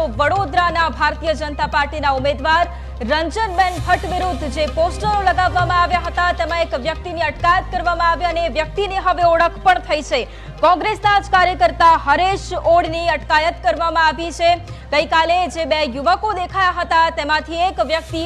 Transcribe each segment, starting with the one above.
તો વડોદરાના ભારતીય જનતા પાર્ટીના ઉમેદવાર રંજનબેન ભટ્ટ વિરુદ્ધ જે પોસ્ટરો લગાવવામાં આવ્યા હતા, તેમાં એક વ્યક્તિની અટકાયત કરવામાં આવી અને વ્યક્તિની હવે ઓળખ પણ થઈ છે. કોંગ્રેસના જ કાર્યકર્તા હરેશ ઓડની અટકાયત કરવામાં આવી છે. ગઈકાલે જે બે યુવકો દેખાયા હતા, તેમાંથી એક વ્યક્તિ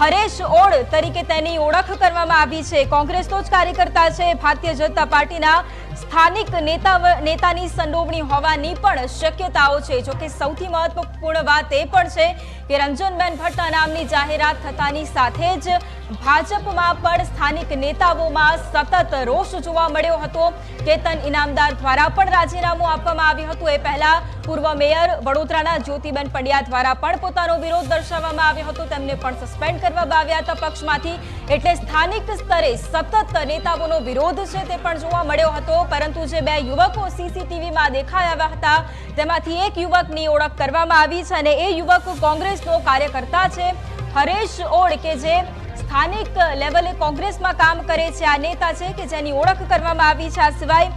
હરેશ ઓડ તરીકે તેની ઓળખ કરવામાં આવી છે. કોંગ્રેસનો જ કાર્યકર્તા છે ભારતીય જનતા પાર્ટીના સ્થાનિક નેતા નેતાની સંડોવણી હોવાની પણ શક્યતાઓ છે. જો કે સૌથી મહત્વપૂર્ણ વાત એ પણ છે કે રંજનબેન ભટ્ટના નામની જાહેરાત થતાની સાથે જ ભાજપમાં પણ સ્થાનિક નેતાઓમાં સતત રોષ જોવા મળ્યો હતો. કેતન ઇનામદાર દ્વારા પણ રાજીનામું આપવામાં આવ્યું હતું. એ પહેલા પૂર્વ મેયર વડોદરાના જ્યોતિબેન પંડ્યા દ્વારા પણ પોતાનો વિરોધ દર્શાવવામાં આવ્યો હતો. તેમને પણ સસ્પેન્ડ કરવામાં આવ્યા હતા પક્ષમાંથી. એટલે સ્થાનિક સ્તરે સતત નેતાઓનો વિરોધ છે તે પણ જોવા મળ્યો હતો. પરંતુ જે બે યુવકો સીસીટીવીમાં દેખાઈ આવ્યા હતા, તેમાંથી એક યુવકની ઓળખ કરવામાં આવી છે અને એ યુવક કોંગ્રેસનો કાર્યકર્તા છે. હરેશ ઓળ કે જે સ્થાનિક લેવલે કોંગ્રેસમાં કામ કરે છે આ નેતા છે કે જેની ઓળખ કરવામાં આવી છે. આ સિવાય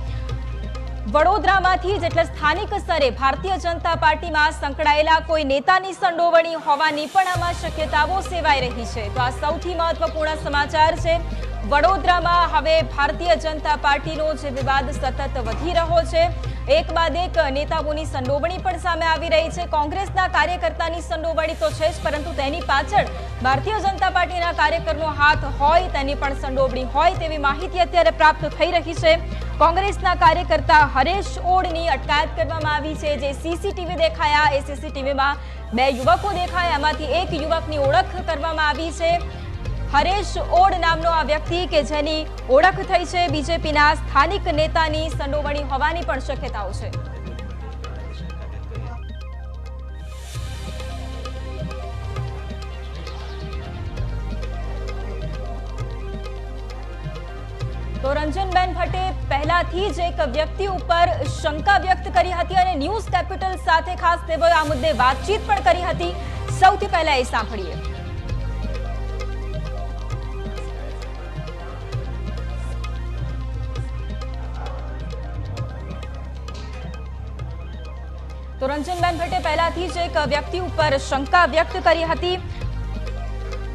વડોદરામાંથી જ એટલે સ્થાનિક સ્તરે ભારતીય જનતા પાર્ટીમાં સંકળાયેલા કોઈ નેતાની સંડોવણી હોવાની પણ આમાં શક્યતાઓ સેવાઈ રહી છે. તો આ સૌથી મહત્વપૂર્ણ સમાચાર છે. વડોદરામાં હવે ભારતીય જનતા પાર્ટીનો જે વિવાદ સતત વધી રહ્યો છે, એક બાદ એક નેતાઓની સંડોવણી પણ સામે આવી રહી છે. કોંગ્રેસના કાર્યકર્તાની સંડોવણી તો છે જ, પરંતુ તેની પાછળ ભારતીય જનતા પાર્ટીના કાર્યકરનો હાથ હોય, તેની પણ સંડોવણી હોય તેવી માહિતી અત્યારે પ્રાપ્ત થઈ રહી છે. કોંગ્રેસના કાર્યકર્તા હરેશ ઓડની અટકાયત કરવામાં આવી છે. જે સીસીટીવી દેખાયા, એ સીસીટીવીમાં બે યુવકો દેખાયા, એમાંથી એક યુવકની ઓળખ કરવામાં આવી છે. હરેશ ઓડ નામનો આ વ્યક્તિ કે જેની ઓળખ થઈ છે બીજેપીના સ્થાનિક નેતાની સંડોવણી હોવાની પણ શક્યતાઓ છે. તો રંજનબેન ભટ્ટે પહેલાથી જ એક વ્યક્તિ ઉપર શંકા વ્યક્ત કરી હતી અને ન્યૂઝ કેપિટલ સાથે ખાસ તેઓએ આ મુદ્દે વાતચીત પણ કરી હતી. સૌથી પહેલા એ સાંભળીએ. તો રંજનબેન ભટ્ટે પહેલાથી જ એક વ્યક્તિ ઉપર શંકા વ્યક્ત કરી હતી.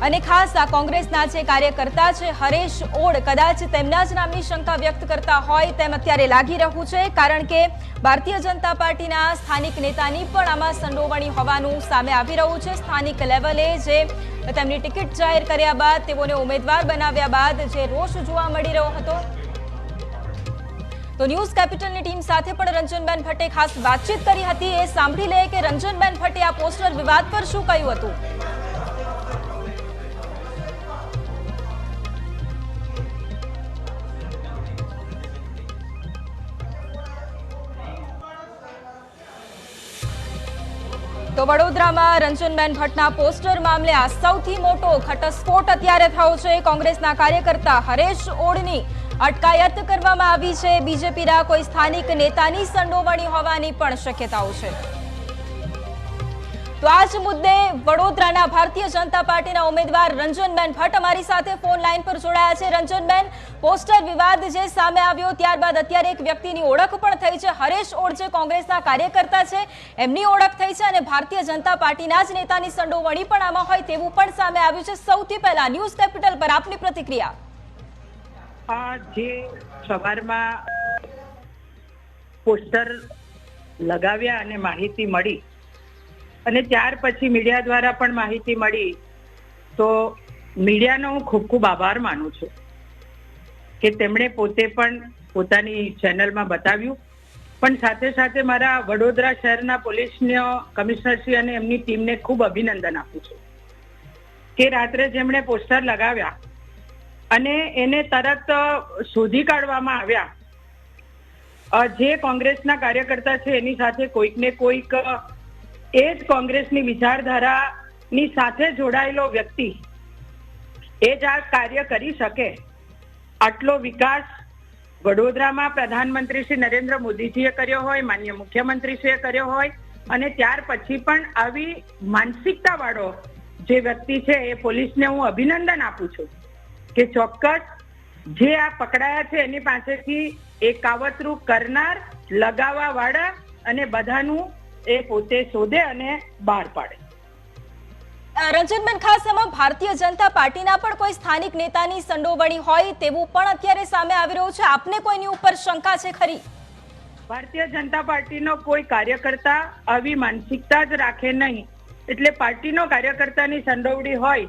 અને ખાસ આ કોંગ્રેસના જે કાર્યકર્તા છે, હરેશ ઓડ, કદાચ તેમના જ નામની શંકા વ્યક્ત કરતા હોય તેમ અત્યારે લાગી રહ્યું છે, કારણ કે ભારતીય જનતા પાર્ટીના સ્થાનિક નેતાની પણ આમાં સંડોવણી હોવાનું સામે આવી રહ્યું છે. સ્થાનિક લેવલે જે તેમની ટિકિટ જાહેર કર્યા બાદ તેઓને ઉમેદવાર બનાવ્યા બાદ જે રોષ જોવા મળી રહ્યો હતો. તો ન્યૂઝ કેપિટલની ટીમ સાથે પણ રંજનબેન ભટ્ટે ખાસ વાતચીત કરી હતી. એ સાંભળી લે કે રંજનબેન ભટ્ટે આ પોસ્ટર વિવાદ પર શું કહ્યું હતું? તો વડોદરામાં રંજનબેન ભટ્ટના પોસ્ટર મામલે આ સૌથી મોટો ઘટસ્ફોટ અત્યારે થયો છે. કોંગ્રેસના કાર્યકર્તા હરેશ ઓડની અટકાયત કરવામાં આવી છે. બીજેપીના કોઈ સ્થાનિક નેતાની સંડોવણી હોવાની પણ શક્યતાઓ છે. તો આ જ મુદ્દે વડોદરાના ભારતીય જનતા પાર્ટીના ઉમેદવાર રંજનબેન ભટ્ટ અમારી સાથે ફોન લાઈન પર જોડાયા છે. રંજનબેન, પોસ્ટર વિવાદ જે સામે આવ્યો, ત્યારબાદ અત્યારે એક વ્યક્તિની ઓળખ પણ થઈ છે. હરેશ ઓળજે કોંગ્રેસના કાર્યકર્તા છે. એમની ઓળખ થઈ છે અને ભારતીય જનતા પાર્ટીના જ નેતાની સંડોવણી પણ આમાં હોય તેવું પણ સામે આવ્યું છે. સૌથી પહેલા ન્યૂઝ કેપિટલ પર આપની પ્રતિક્રિયા. જે સવારમાં પોસ્ટર લગાવ્યા અને માહિતી મળી અને ત્યાર પછી મીડિયા દ્વારા પણ માહિતી મળી, તો મીડિયાનો હું ખૂબ ખૂબ આભાર માનું છું કે તેમણે પોતે પણ પોતાની ચેનલમાં બતાવ્યું. પણ સાથે સાથે મારા વડોદરા શહેરના પોલીસનો કમિશનરશ્રી અને એમની ટીમને ખૂબ અભિનંદન આપું છું કે રાત્રે જેમણે પોસ્ટર લગાવ્યા અને એને તરત શોધી કાઢવામાં આવ્યા. જે કોંગ્રેસના કાર્યકર્તા છે, એની સાથે કોઈક ને કોઈક, એ જ કોંગ્રેસની વિચારધારાની સાથે જોડાયેલો વ્યક્તિ, એ જ આ કાર્ય કરી શકે. આટલો વિકાસ વડોદરામાં પ્રધાનમંત્રી શ્રી નરેન્દ્ર મોદીજીએ કર્યો હોય, માન્ય મુખ્યમંત્રીશ્રીએ કર્યો હોય, અને ત્યાર પછી પણ આવી માનસિકતા વાળો જે વ્યક્તિ છે, એ પોલીસને હું અભિનંદન આપું છું. કે ચોક્કસ જે આ પકડાયા છે એની પાસેથી એ કાવતરું કરનાર લગાવવા વાળા અને બધાનું એ પોતે શોધે અને બહાર પાડે. રંજનબેન ખાસ એમાં ભારતીય જનતા પાર્ટીના પણ કોઈ સ્થાનિક નેતાની સંડોવણી હોય તેવું પણ અત્યારે સામે આવી રહ્યું છે. આપને કોઈની ઉપર શંકા છે ખરી? ભારતીય જનતા પાર્ટીનો કોઈ કાર્યકર્તા આવી માનસિકતા જ રાખે નહીં. એટલે પાર્ટીનો કાર્યકર્તાની સંડોવણી હોય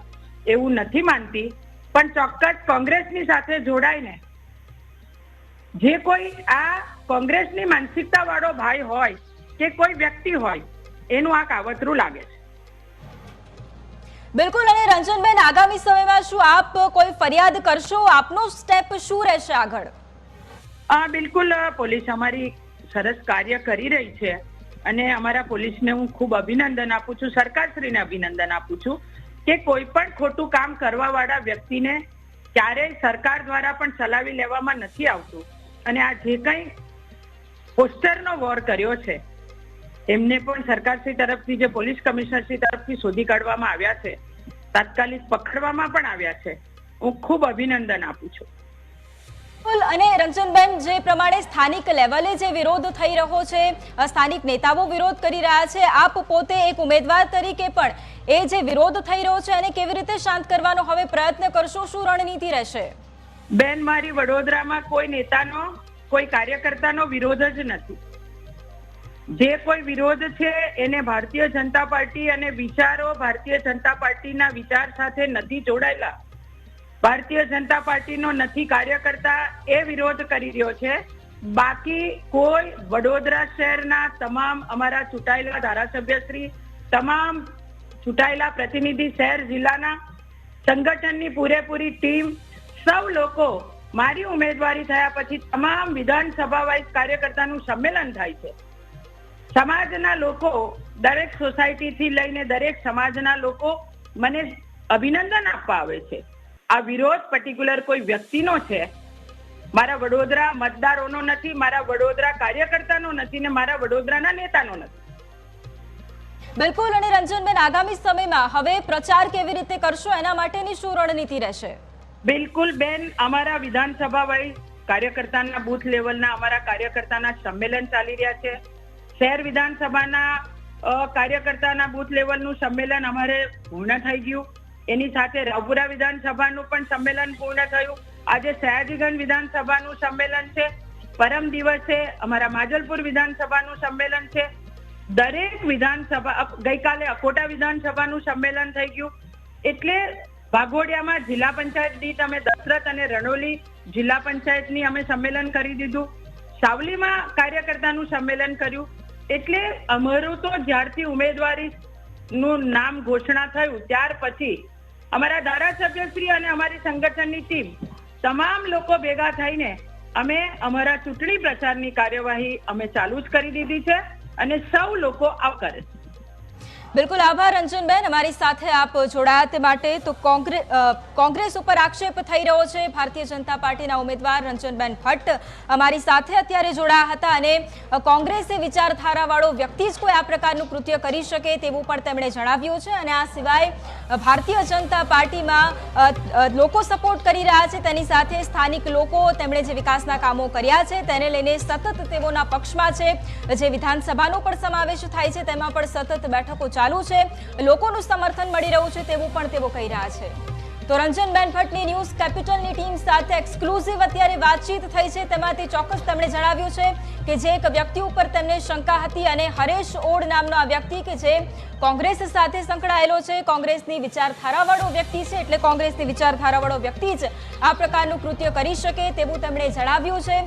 એવું નથી માનતી. પણ ચોક્કસ કોંગ્રેસની સાથે જોડાઈને જે કોઈ આ કોંગ્રેસની માનસિકતા વાળો ભાઈ હોય કે કોઈ વ્યક્તિ હોય એનું આ કાવતરું લાગે છે. બિલકુલ અને રંજનબેન આગામી સમયમાં શું આપ કોઈ ફરિયાદ કરશો? આપનો સ્ટેપ શું રહેશે આગળ? આ બિલકુલ પોલીસ અમારી સરસ કાર્ય કરી રહી છે અને અમારા પોલીસને હું ખૂબ અભિનંદન આપું છું સરકારશ્રીને અભિનંદન આપું છું. કે કોઈ પણ ખોટું કામ કરવા વાળા વ્યક્તિને ક્યારેય સરકાર દ્વારા પણ ચલાવી લેવામાં નથી આવતું. અને આ જે કંઈ પોસ્ટરનો વોર કર્યો છે, એમને પણ સરકારશ્રી તરફથી જે પોલીસ કમિશનરશ્રી તરફથી શોધી કાઢવામાં આવ્યા છે, તાત્કાલિક પકડવામાં પણ આવ્યા છે. હું ખૂબ અભિનંદન આપું છું. અને રંજનબેન જે પ્રમાણે સ્થાનિક લેવલે જે વિરોધ થઈ રહ્યો છે સ્થાનિક નેતાઓ વિરોધ કરી રહ્યા છે, આપ પોતે એક ઉમેદવાર તરીકે પણ એ જે વિરોધ થઈ રહ્યો છે અને કેવી રીતે શાંત કરવાનો હવે પ્રયત્ન કરશો, શું રણનીતિ રહેશે? બેન, મારી વડોદરામાં કોઈ નેતાનો, કોઈ કાર્યકર્તાનો વિરોધ જ નથી. જે કોઈ વિરોધ છે એને ભારતીય જનતા પાર્ટી અને વિચારો ભારતીય જનતા પાર્ટીના વિચાર સાથે નથી જોડાયેલા. ભારતીય જનતા પાર્ટીનો નથી કાર્યકર્તા એ વિરોધ કરી રહ્યો છે. બાકી કોઈ વડોદરા શહેરના તમામ અમારા ચૂંટાયેલા ધારાસભ્યશ્રી, તમામ ચૂંટાયેલા પ્રતિનિધિ શહેર જિલ્લાના સંગઠનની પૂરેપૂરી ટીમ, સૌ લોકો મારી ઉમેદવારી થયા પછી તમામ વિધાનસભા વાઇઝ કાર્યકર્તાનું સંમેલન થાય છે. સમાજના લોકો દરેક સોસાયટીથી લઈને દરેક સમાજના લોકો મને અભિનંદન આપવા આવે છે. આ વિરોધ પર્ટિક્યુલર કોઈ વ્યક્તિનો છે? મારા વડોદરા મતદારોનો નથી મારા વડોદરા કાર્યકર્તાનો નથી ને મારા વડોદરાના નેતાનો નથી. બિલકુલ અને રંજનબેન આગામી સમયમાં હવે પ્રચાર કેવી રીતે કરશો? એના માટેની શું રણનીતિ રહેશે? બિલકુલ બેન અમારા વિધાનસભા વાઇઝ કાર્યકર્તાના બૂથ લેવલના અમારા કાર્યકર્તાના સંમેલન ચાલી રહ્યા છે. શહેર વિધાનસભાના કાર્યકર્તાના બૂથ લેવલનું સંમેલન અમારે પૂર્ણ થઈ ગયું. એની સાથે રાવપુરા વિધાનસભાનું પણ સંમેલન પૂર્ણ થયું. આજે સયાજીગંજ વિધાનસભાનું સંમેલન છે. પરમ દિવસે અમારા માજલપુર વિધાનસભાનું સંમેલન છે. દરેક વિધાનસભા ગઈકાલે અકોટા વિધાનસભાનું સંમેલન થઈ ગયું. એટલે વાઘોડિયામાં જિલ્લા પંચાયત દીઠ અમે દશરથ અને રણોલી જિલ્લા પંચાયતની અમે સંમેલન કરી દીધું. સાવલીમાં કાર્યકર્તાનું સંમેલન કર્યું. એટલે અમારું તો જ્યારથી ઉમેદવારી નું નામ ઘોષણા થયું, ત્યાર પછી અમારા ધારાસભ્યશ્રી અને અમારી સંગઠનની ટીમ તમામ લોકો ભેગા થઈને અમે અમારા ચૂંટણી પ્રચારની કાર્યવાહી અમે ચાલુ જ કરી દીધી છે અને સૌ લોકો આવકારે છે બિલકુલ આભાર રંજનબેન અમારી સાથે આપ જોડાયા તે માટે તો કોંગ્રેસ ઉપર આક્ષેપ થઈ રહ્યો છે. ભારતીય જનતા પાર્ટીના ઉમેદવાર રંજનબેન ભટ્ટ અમારી સાથે અત્યારે જોડાયા હતા અને કોંગ્રેસે વિચારધારાવાળો વ્યક્તિ જ કોઈ આ પ્રકારનું કૃત્ય કરી શકે તેવું પણ તેમણે જણાવ્યું છે. અને આ સિવાય ભારતીય જનતા પાર્ટીમાં લોકો સપોર્ટ કરી રહ્યા છે. તેની સાથે સ્થાનિક લોકો તેમણે જે વિકાસના કામો કર્યા છે તેને લઈને સતત તેઓના પક્ષમાં છે. જે વિધાનસભાનો પણ સમાવેશ થાય છે તેમાં પણ સતત બેઠકો ચાલુ છે. લોકોનું સમર્થન મળી રહ્યું છે તેવું પણ તેઓ કહી રહ્યા છે. તો રંજનબેન ભટ્ટની ન્યૂઝ કેપિટલની ટીમ સાથે એક્સક્લુઝિવ અત્યારે વાતચીત થઈ છે. તેમાંથી ચોક્કસ તેમણે જણાવ્યું છે કે જે એક વ્યક્તિ ઉપર તેમને શંકા હતી અને હરેશ ઓડ નામનો આ વ્યક્તિ કે જે કોંગ્રેસ સાથે સંકળાયેલો છે. કોંગ્રેસની વિચારધારાવાળો વ્યક્તિ છે એટલે કોંગ્રેસની વિચારધારાવાળો વ્યક્તિ જ આ પ્રકારનું કૃત્ય કરી શકે તેવું તેમણે જણાવ્યું છે.